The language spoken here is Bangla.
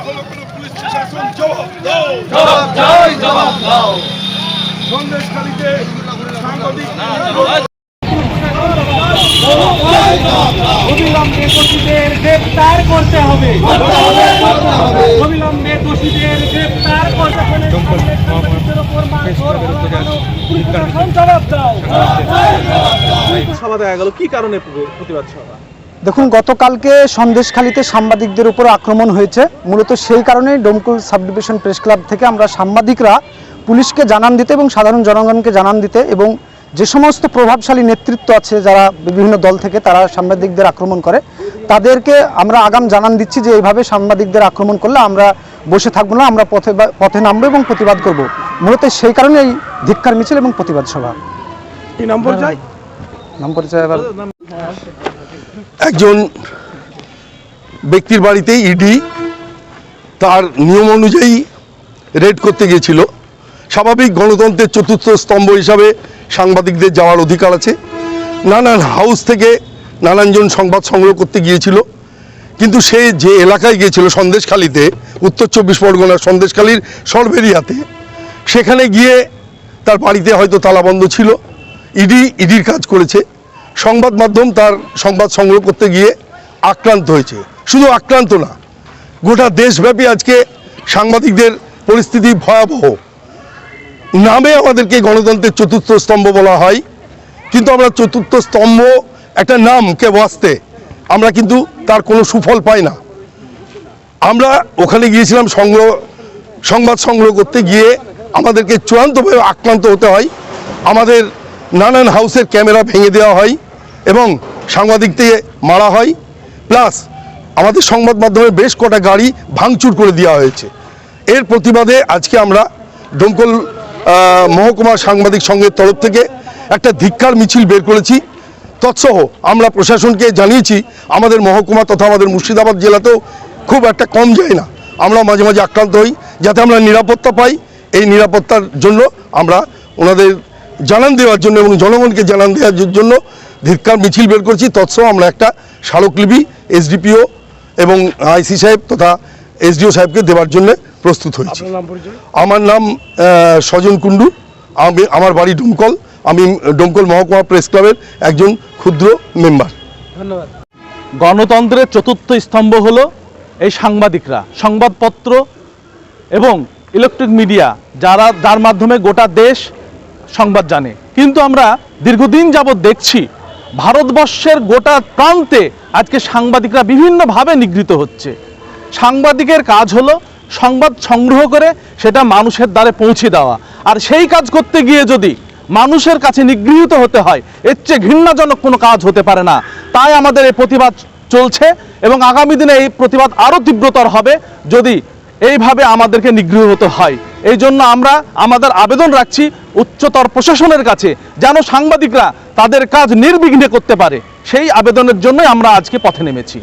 প্রশাসন জবাব দাও। জবাব চাই জবাব দাও। সন্দেশখালীতে সাংবাদিক অবিলম্বে দোষীদের গ্রেপ্তার করতে হবে। অবিলম্বে দোষীদের গ্রেপ্তার করতে দাও। সভা দেখা গেল। কি কারণে প্রতিবাদ সভা? দেখুন, গতকালকে সন্দেশখালীতে সাংবাদিকদের উপর আক্রমণ হয়েছে। মূলত সেই কারণেই Domkal sub division press club থেকে আমরা সাংবাদিকরা পুলিশকে জানান দিতে এবং সাধারণ জনগণকে জানান দিতে এবং যে সমস্ত প্রভাবশালী নেতৃত্ব আছে যারা বিভিন্ন দল থেকে, তারা সাংবাদিকদের আক্রমণ করে। তাদেরকে আমরা আগাম জানান দিচ্ছি যে এইভাবে সাংবাদিকদের আক্রমণ করলে আমরা বসে থাকব না, আমরা পথে পথে নামবো এবং প্রতিবাদ করব। মূলত সেই কারণে এই ধিক্কার মিছিল এবং প্রতিবাদ সভা। কি নাম পরিচয়? নাম পরিচয় একজন ব্যক্তির বাড়িতে ইডি তার নিয়ম অনুযায়ী রেড করতে গিয়েছিল। স্বাভাবিক গণতন্ত্রের চতুর্থ স্তম্ভ হিসাবে সাংবাদিকদের যাওয়ার অধিকার আছে। নানান হাউস থেকে নানানজন সংবাদ সংগ্রহ করতে গিয়েছিল। কিন্তু সে যে এলাকায় গিয়েছিল সন্দেশখালিতে, উত্তর চব্বিশ পরগনার সন্দেশখালির সরবেরিয়াতে, সেখানে গিয়ে তার বাড়িতে হয়তো তালাবন্ধ ছিল। ইডি, ইডির কাজ করেছে। সংবাদ মাধ্যম তার সংবাদ সংগ্রহ করতে গিয়ে আক্রান্ত হয়েছে। শুধু আক্রান্ত না, গোটা দেশব্যাপী আজকে সাংবাদিকদের পরিস্থিতি ভয়াবহ। নামে আমাদেরকে গণতন্ত্রের চতুর্থ স্তম্ভ বলা হয়, কিন্তু আমরা চতুর্থ স্তম্ভ একটা নামকে বাঁচতে আমরা কিন্তু তার কোনো সুফল পাই না। আমরা ওখানে গিয়েছিলাম সংগ্রহ, সংবাদ সংগ্রহ করতে গিয়ে আমাদেরকে চূড়ান্তভাবে আক্রান্ত হতে হয়। আমাদের নানান হাউসের ক্যামেরা ভেঙে দেওয়া হয় এবং সাংবাদিকদের মারা হয়। প্লাস আমাদের সংবাদ মাধ্যমে বেশ কটা গাড়ি ভাঙচুর করে দেওয়া হয়েছে। এর প্রতিবাদে আজকে আমরা ডোমকল আহ, মহকুমা সাংবাদিক সংঘের তরফ থেকে একটা ধিক্কার মিছিল বের করেছি। তৎসহ আমরা প্রশাসনকে জানিয়েছি আমাদের মহকুমা তথা আমাদের মুর্শিদাবাদ জেলাতেও খুব একটা কম যায় না। আমরা মাঝে মাঝে আক্রান্ত হই যাতে আমরা নিরাপত্তা পাই। এই নিরাপত্তার জন্য আমরা ওনাদের জানান দেওয়ার জন্য এবং জনগণকে জানান দেওয়ার জন্য ধিক্কার মিছিল বের করছি। তৎসহ আমরা একটা স্মারকলিপি এসডিপিও এবং আইসি সাহেব তথা এসডিও সাহেবকে দেওয়ার জন্য প্রস্তুত হয়েছি। আমার নাম সজন কুণ্ডু। আমি আমার বাড়ি ডুমকল। আমি ডোমকল মহকুমা প্রেস ক্লাবের একজন ক্ষুদ্র মেম্বার। ধন্যবাদ। গণতন্ত্রের চতুর্থ স্তম্ভ হল এই সাংবাদিকরা সংবাদপত্র এবং ইলেকট্রিক মিডিয়া যারা যার মাধ্যমে গোটা দেশ সংবাদ জানে। কিন্তু আমরা দীর্ঘদিন যাবৎ দেখছি, ভারতবর্ষের গোটা প্রান্তে আজকে সাংবাদিকরা বিভিন্নভাবে নিগৃহীত হচ্ছে। সাংবাদিকের কাজ হলো সংবাদ সংগ্রহ করে সেটা মানুষের দ্বারে পৌঁছে দেওয়া। আর সেই কাজ করতে গিয়ে যদি মানুষের কাছে নিগৃহীত হতে হয়, এর চেয়ে ঘৃণাজনক কোনো কাজ হতে পারে না। তাই আমাদের এই প্রতিবাদ চলছে এবং আগামী দিনে এই প্রতিবাদ আরও তীব্রতর হবে যদি এইভাবে আমাদেরকে নিগৃহ হতে হয়। এই জন্য আমরা আমাদের আবেদন রাখছি উচ্চতর প্রশাসনের কাছে যেন সাংবাদিকরা তাদের কাজ নির্বিঘ্নে করতে পারে। সেই আবেদনের জন্যই আমরা আজকে পথে নেমেছি।